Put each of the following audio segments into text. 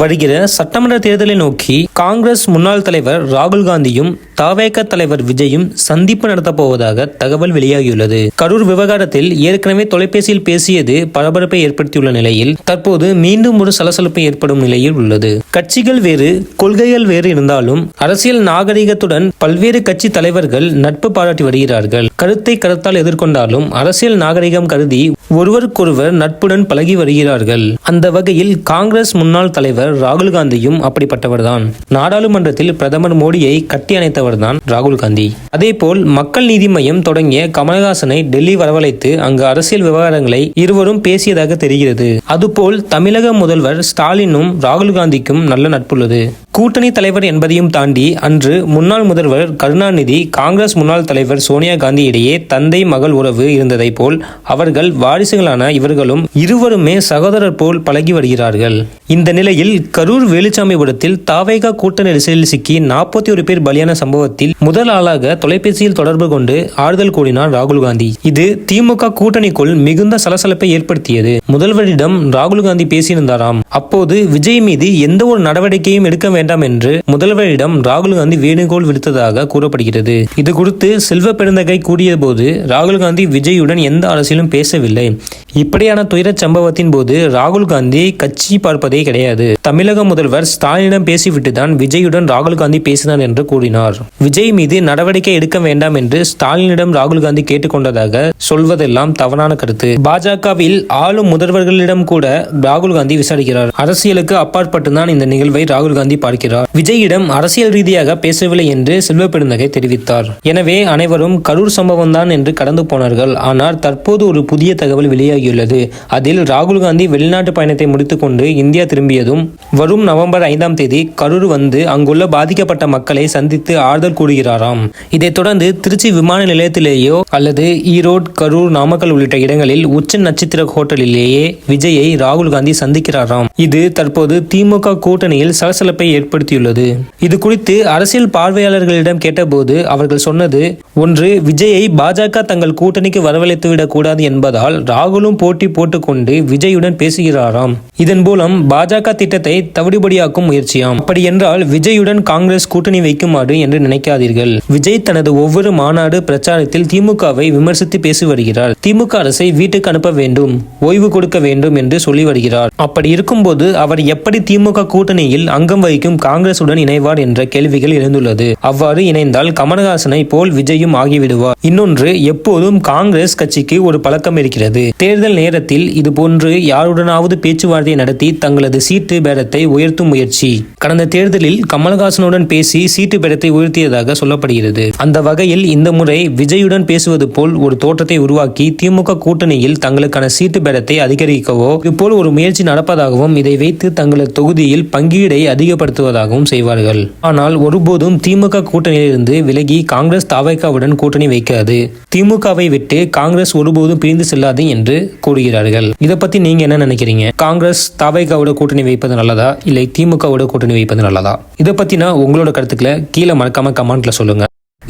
வருகிற சட்டமன்ற தேர்தலை நோக்கி காங்கிரஸ் முன்னாள் தலைவர் ராகுல் காந்தியும் தாவேக தலைவர் விஜயும் சந்திப்பு நடத்தப் போவதாக தகவல் வெளியாகியுள்ளது. கரூர் விவகாரத்தில் ஏற்கனவே தொலைபேசியில் பேசியது பரபரப்பை ஏற்படுத்தியுள்ள நிலையில் தற்போது மீண்டும் ஒரு சலசலப்பு ஏற்படும் நிலையில் உள்ளது. கட்சிகள் வேறு கொள்கைகள் வேறு இருந்தாலும் அரசியல் நாகரிகத்துடன் பல்வேறு கட்சி தலைவர்கள் நட்பு பாராட்டி வருகிறார்கள். கருத்தை கருத்தால் எதிர்கொண்டாலும் அரசியல் நாகரிகம் கருதி ஒருவருக்கொருவர் நட்புடன் பழகி வருகிறார்கள். அந்த வகையில் காங்கிரஸ் முன்னாள் தலைவர் ராகுல் காந்தியும் அப்படிப்பட்டவர்தான். நாடாளுமன்றத்தில் பிரதமர் மோடியை கட்டி அணைத்தவர்தான் ராகுல் காந்தி. அதேபோல் மக்கள் நீதி மையம் தொடங்கிய கமலஹாசனை டெல்லி வரவழைத்து அங்கு அரசியல் விவகாரங்களை இருவரும் பேசியதாக தெரிகிறது. அதுபோல் தமிழக முதல்வர் ஸ்டாலினும் ராகுல் காந்திக்கும் நல்ல நட்புள்ளது கூட்டணி தலைவர் என்பதையும் தாண்டி அன்று முன்னாள் முதல்வர் கருணாநிதி காங்கிரஸ் முன்னாள் தலைவர் சோனியா காந்தி இடையே தந்தை மகள் உறவு இருந்ததை போல் அவர்கள் வாரிசுகளான இவர்களும் இருவருமே சகோதரர் போல் பழகி வருகிறார்கள். இந்த நிலையில் கரூர் வேலுச்சாமிபுரத்தில் தாவேகா கூட்ட நெரிசலில் சிக்கி நாற்பத்தி ஒரு பேர் பலியான சம்பவத்தில் முதல் ஆளாக தொலைபேசியில் தொடர்பு கொண்டு ஆறுதல் கூறினார் ராகுல் காந்தி. இது திமுக கூட்டணிக்குள் மிகுந்த சலசலப்பை ஏற்படுத்தியது. முதல்வரிடம் ராகுல் காந்தி பேசியிருந்தாராம். அப்போது விஜய் மீது எந்த ஒரு நடவடிக்கையும் எடுக்க வேண்டாம் வேண்டாம் என்று முதல்வரிடம் ராகுல் காந்தி வேணுகோள் விடுத்ததாக கூறப்படுகிறது. இது குறித்து செல்வ பெருந்தகை கூறிய போது ராகுல் காந்தி விஜயுடன் எந்த அரசியலும் பேசவில்லை. இப்படியான துயரச் சம்பவத்தின் போது ராகுல் காந்தி கட்சி பார்ப்பதே கிடையாது. தமிழக முதல்வர் ஸ்டாலினிடம் பேசிவிட்டு தான் விஜயுடன் ராகுல் காந்தி பேசினார் என்று கூறினார். விஜய் மீது நடவடிக்கை எடுக்க வேண்டாம் என்று ஸ்டாலினிடம் ராகுல் காந்தி கேட்டுக்கொண்டதாக சொல்வதெல்லாம் தவறான கருத்து. பாஜகவில் ஆளும் முதல்வர்களிடம் கூட ராகுல் காந்தி விசாரிக்கிறார். அரசியலுக்கு அப்பாற்பட்டுதான் இந்த நிகழ்வை ராகுல் காந்தி பார்க்கிறார். விஜயிடம் அரசியல் ரீதியாக பேசவில்லை என்று செல்வ பெருந்தகை தெரிவித்தார். எனவே அனைவரும் கரூர் சம்பவம் தான் என்று கடந்து போனார்கள். ஆனால் தற்போது ஒரு புதிய தகவல் வெளியாகியுள்ளது. அதில் ராகுல் காந்தி வெளிநாட்டு பயணத்தை முடித்துக்கொண்டு இந்தியா திரும்பியதும் வரும் நவம்பர் ஐந்தாம் தேதி கரூர் வந்து அங்குள்ள பாதிக்கப்பட்ட மக்களை சந்தித்து ஆறுதல் கூறுகிறாராம். இதைத் தொடர்ந்து திருச்சி விமான நிலையத்திலேயோ அல்லது ஈரோடு கரூர் நாமக்கல் உள்ளிட்ட இடங்களில் உச்ச நட்சத்திர ஹோட்டலிலேயே விஜயை ராகுல் காந்தி சந்திக்கிறாராம். இது தற்போது திமுக கூட்டணியில் சலசலப்பை ஏற்படுத்தியுள்ளது. இது குறித்து அரசியல் பார்வையாளர்களிடம் கேட்டபோது அவர்கள் சொன்னது ஒன்று விஜயை பாஜக தங்கள் கூட்டணிக்கு வரவழைத்துவிடக் கூடாது என்பதால் ராகுலும் போட்டி போட்டுக்கொண்டு விஜயுடன் பேசுகிறாராம். இதன் மூலம் பாஜக திட்டத்தை தவிடுபடியாக்கும் முயற்சியாம். அப்படி என்றால் விஜயுடன் காங்கிரஸ் கூட்டணி வைக்குமாறு என்று நினைக்காதீர்கள். விஜய் தனது ஒவ்வொரு மாநாடு பிரச்சாரத்தில் திமுகவை விமர்சித்து பேசி வருகிறார். திமுக அரசை வீட்டுக்கு அனுப்ப வேண்டும் ஓய்வு கொடுக்க வேண்டும் என்று சொல்லி வருகிறார். அப்படி இருக்கும்போது அவர் எப்படி திமுக கூட்டணியில் அங்கம் வகிக்கும் காங்கிரசுடன் இணைவார் என்ற கேள்விகள் எழுந்துள்ளது. அவ்வாறு இணைந்தால் கமலஹாசனை போல் விஜயும் ஆகிவிடுவார். இன்னொன்று எப்போதும் காங்கிரஸ் கட்சிக்கு ஒரு பழக்கம் இருக்கிறது. தேர்தல் நேரத்தில் இது போன்று யாருடனாவது பேச்சுவார்த்தை நடத்தி தங்களது சீட்டு பேரத்தை உயர்த்தும் முயற்சி. கடந்த தேர்தலில் கமல்ஹாசனுடன் பேசி சீட்டு பேரத்தை உயர்த்தியதாக சொல்லப்படுகிறது. அந்த வகையில் இந்த முறை விஜயுடன் பேசுவது போல் ஒரு தோற்றத்தை உருவாக்கி திமுக கூட்டணியில் தங்களுக்கான சீட்டு பேரத்தை அதிகரிக்கவோ இதுபோல் ஒரு முயற்சி நடப்பதாகவும் இதை வைத்து தங்களது தொகுதியில் பங்கீடை அதிகப்படுத்துவதாகவும் செய்வார்கள். ஆனால் ஒருபோதும் திமுக கூட்டணியிலிருந்து விலகி காங்கிரஸ் தாவைக்காவுடன் கூட்டணி வைக்காது. திமுகவை விட்டு காங்கிரஸ் ஒருபோதும் பிரிந்து செல்லாது என்று கூறுகிறார்கள். இதை பத்தி நீங்க என்ன நினைக்கிறீங்க? காங்கிரஸ் தாவைக்காவோட கூட்டணி வைப்பது நல்லதா? இல்லை திமுகவோட கூட்டணி வைப்பது நல்லதா? இதை பத்தினா உங்களோட கருத்துக்களை கீழே மறக்காம கமெண்ட்ல சொல்லுங்க.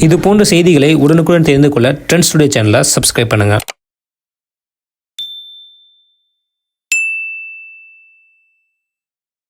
இது போன்ற செய்திகளை உடனுக்குடன் தெரிந்து கொள்ள ட்ரெண்ட்ஸ் டுடே சேனலை சப்ஸ்கிரைப் பண்ணுங்க.